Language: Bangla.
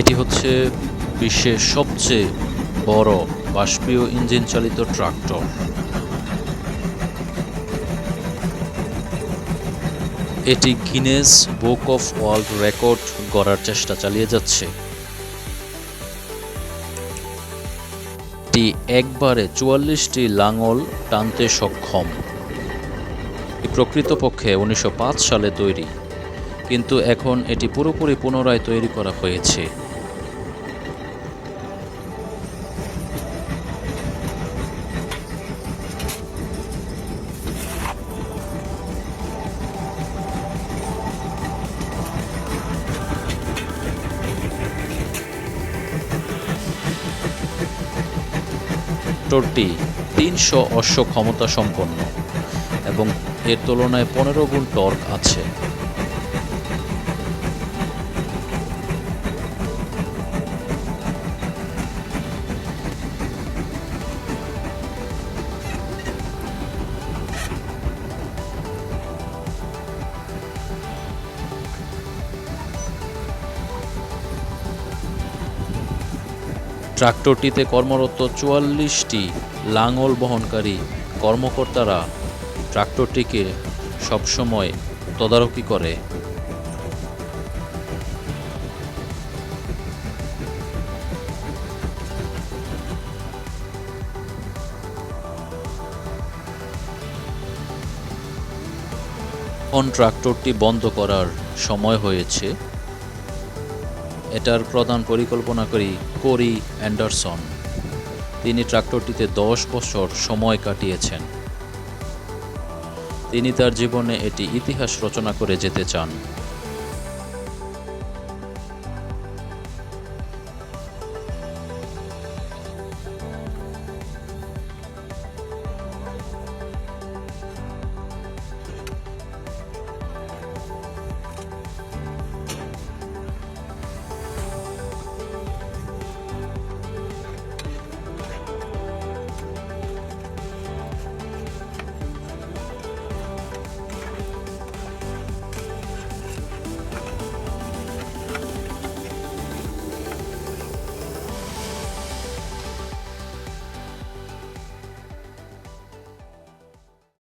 এটি হচ্ছে বিশ্বের সবচেয়ে বড় বাষ্পীয় ইঞ্জিন চালিত ট্রাক্টর। এটি Guinness book of world record গড়ার চেষ্টা চালিয়ে যাচ্ছে। এটি একবারে চুয়াল্লিশটি লাঙল টানতে সক্ষম। প্রকৃতপক্ষে উনিশশো পাঁচ সালে তৈরি, কিন্তু এখন এটি পুরোপুরি পুনরায় তৈরি করা হয়েছে। ট্রাক্টরটি তিনশো অশ্ব ক্ষমতা সম্পন্ন এবং এর তুলনায় পনেরো গুণ টর্ক আছে। ট্রাক্টরটিতে কর্মরত চুয়াল্লিশটি লাঙল বহনকারী কর্মকর্তারা ট্রাক্টরটিকে সবসময় তদারকি করে। এখন ট্রাক্টরটি বন্ধ করার সময় হয়েছে। এটার প্রধান পরিকল্পনা করি কোরি অ্যান্ডারসন। তিনি ট্রাক্টরটিতে দশ বছর সময় কাটিয়েছেন। তিনি তার জীবনে এটি ইতিহাস রচনা করে যেতে চান।